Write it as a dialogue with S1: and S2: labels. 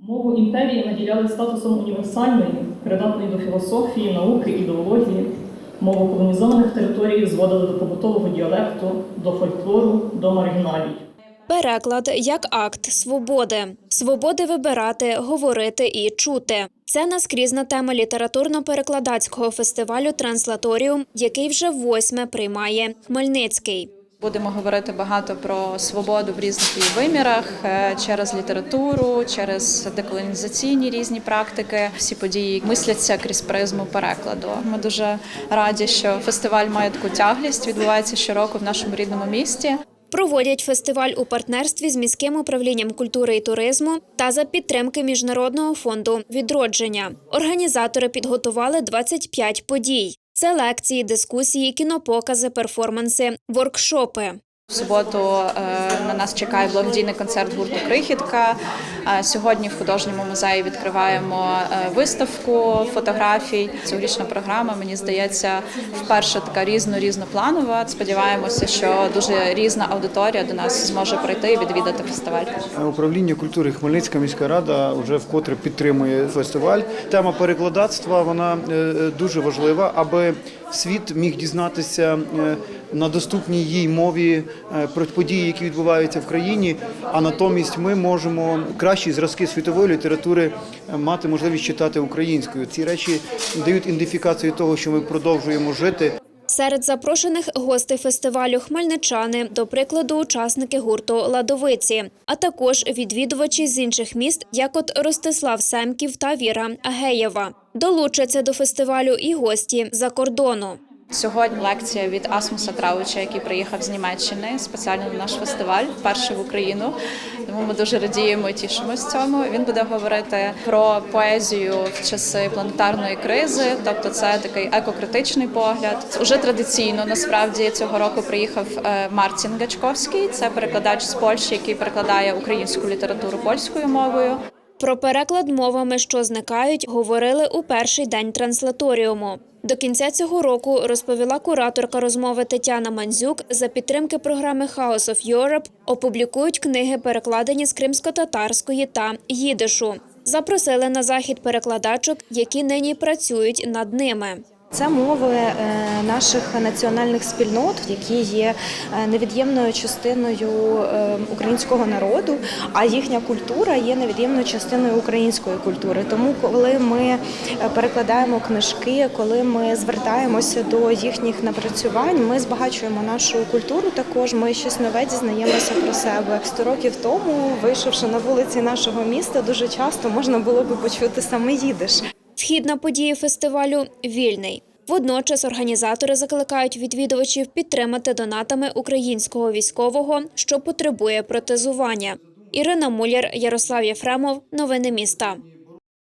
S1: Мову імперії наділяли статусом універсальної, придатної до філософії, науки, ідеології. Мову колонізованих територій зводили до побутового діалекту, до фольклору, до маргіналій.
S2: Переклад як акт свободи, свободи вибирати, говорити і чути. Це наскрізна тема літературно-перекладацького фестивалю Транслаторіум, який вже восьме приймає Хмельницький.
S3: Будемо говорити багато про свободу в різних її вимірах е, через літературу, через деколонізаційні різні практики. Всі події мисляться крізь призму перекладу. Ми дуже раді, що фестиваль має таку тяглість. Відбувається щороку в нашому рідному місті.
S2: Проводять фестиваль у партнерстві з міським управлінням культури і туризму та за підтримки Міжнародного фонду відродження. Організатори підготували 25 подій. Це лекції, дискусії, кінопокази, перформанси, воркшопи.
S3: В суботу е, на нас чекає благодійний концерт гурту Крихітка. Е, Сьогодні в художньому музеї відкриваємо е, виставку фотографій. Цьогорічна програма, мені здається, вперше така різно різнопланова. Сподіваємося, що дуже різна аудиторія до нас зможе прийти і відвідати фестиваль.
S4: Управління культури Хмельницька міська рада вже вкотре підтримує фестиваль. Тема перекладацтва вона дуже важлива, аби світ міг дізнатися на доступній їй мові про події, які відбуваються в країні. А натомість ми можемо кращі зразки світової літератури е, мати можливість читати українською. Ці речі дають ідентифікацію того, що ми продовжуємо жити.
S2: Серед запрошених гостей фестивалю хмельничани, до прикладу, учасники гурту Ладовиці, а також відвідувачі з інших міст, як от Ростислав Семків та Віра Агеєва. Долучаться до фестивалю і гості за кордону.
S3: Сьогодні лекція від Асмуса Трауча, який приїхав з Німеччини спеціально на наш фестиваль, вперше в Україну. Тому ми дуже радіємо і тішимося цьому. Він буде говорити про поезію в часи планетарної кризи, тобто це такий екокритичний погляд. Уже традиційно насправді цього року приїхав е, Мартін Гачковський. Це перекладач з Польщі, який перекладає українську літературу польською мовою.
S2: Про переклад мовами, що зникають, говорили у перший день транслаторіуму. До кінця цього року розповіла кураторка розмови Тетяна Мандзюк за підтримки програми House of Europe опублікують книги, перекладені з кримсько-татарської та їдишу. Запросили на захід перекладачок, які нині працюють над ними.
S5: Це мови е, наших національних спільнот, які є е, невід'ємною частиною е, українського народу, а їхня культура є невід'ємною частиною української культури. Тому, коли ми перекладаємо книжки, коли ми звертаємося до їхніх напрацювань, ми збагачуємо нашу культуру. Також ми щось нове дізнаємося про себе. Сто років тому, вийшовши на вулиці нашого міста, дуже часто можна було би почути саме їдиш.
S2: Вхід на події фестивалю вільний. Водночас організатори закликають відвідувачів підтримати донатами українського військового, що потребує протезування. Ірина Муляр, Ярослав Єфремов. Новини міста.